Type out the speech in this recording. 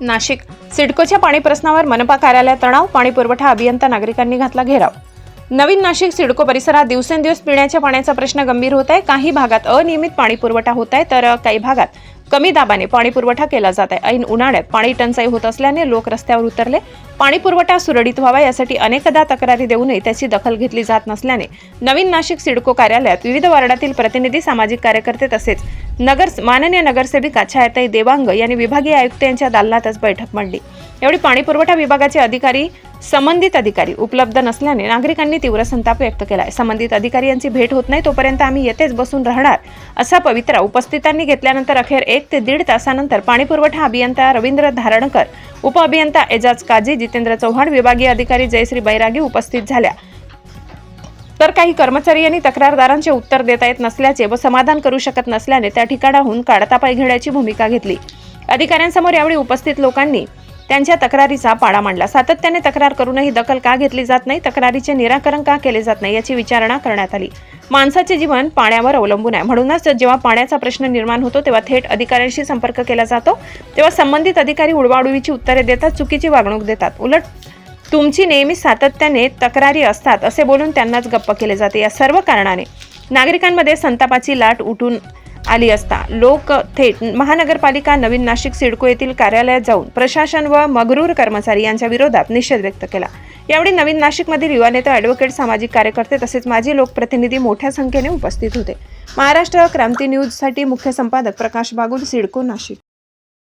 नाशिक. सिडकोच्या पाणी प्रश्नावर मनपा कार्यालयात तणाव पाणी पुरवठा अभियंता नागरिकांनी घातला घेराव. नवीन नाशिक सिडको परिसरात दिवसेंदिवस पिण्याच्या पाण्याचा प्रश्न गंभीर होत आहे. काही भागात अनियमित पाणी पुरवठा होत आहे तर काही भागात कमी दाबाने पाणी पुरवठा केला जात आहे. ऐन उन्हाळ्यात पाणी टंचाई होत असल्याने लोक रस्त्यावर उतरले. पाणी पुरवठा सुरळीत व्हावा यासाठी अनेकदा तक्रारी देऊनही त्याची दखल घेतली जात नसल्याने नवीन नाशिक सिडको कार्यालयात विविध वार्डातील प्रतिनिधी सामाजिक कार्यकर्ते तसेच नगर माननीय नगरसेविका छायाताई देवांग यांनी विभागीय आयुक्त यांच्या दालनातच बैठक मांडली. यावेळी पाणी पुरवठा विभागाचे अधिकारी संबंधित अधिकारी उपलब्ध नसल्याने नागरिकांनी तीव्र संताप व्यक्त केलाय. संबंधित अधिकारी यांची भेट होत नाही तोपर्यंत आम्ही येथेच बसून राहणार असा पवित्रा उपस्थितांनी घेतल्यानंतर अखेर एक ते दीड तासानंतर पाणीपुरवठा अभियंता रवींद्र धारणकर उपअभियंता एजाज काझी जितेंद्र चव्हाण विभागीय अधिकारी जयश्री बैरागी उपस्थित झाल्या. तर काही कर्मचारी यांनी तक्रारदारांचे उत्तर देता येत नसल्याचे व समाधान करू शकत नसल्याने त्या ठिकाणाहून काढता पाय घेण्याची भूमिका घेतली. अधिकाऱ्यांसमोर यावेळी उपस्थित लोकांनी त्यांच्या तक्रारीचा पाडा मांडला. सातत्याने तक्रार करूनही दखल का घेतली जात नाही? तक्रारीचे निराकरण का केले जात नाही याची विचारणा करण्यात आली. माणसाचे जीवन पाण्यावर अवलंबून आहे. म्हणूनच जेव्हा पाण्याचा प्रश्न निर्माण होतो तेव्हा थेट अधिकाऱ्यांशी संपर्क केला जातो. तेव्हा संबंधित अधिकारी उडवाउडवीची उत्तरे देतात चुकीची वागणूक देतात. उलट तुमची नेहमी सातत्याने तक्रारी असतात असे बोलून त्यांनाच गप्प केले जाते. या सर्व कारणाने नागरिकांमध्ये संतापाची लाट उठून आली असता. लोक थेट महानगरपालिका नवीन नाशिक सिडको येथील कार्यालयात जाऊन प्रशासन व मगरूर कर्मचारी यांच्या विरोधात निषेध व्यक्त केला. यावेळी नवीन नाशिकमधील युवा नेता ॲडव्होकेट सामाजिक कार्यकर्ते तसेच माजी लोकप्रतिनिधी मोठ्या संख्येने उपस्थित होते. महाराष्ट्र क्रांती न्यूजसाठी मुख्य संपादक प्रकाश बागुल सिडको नाशिक.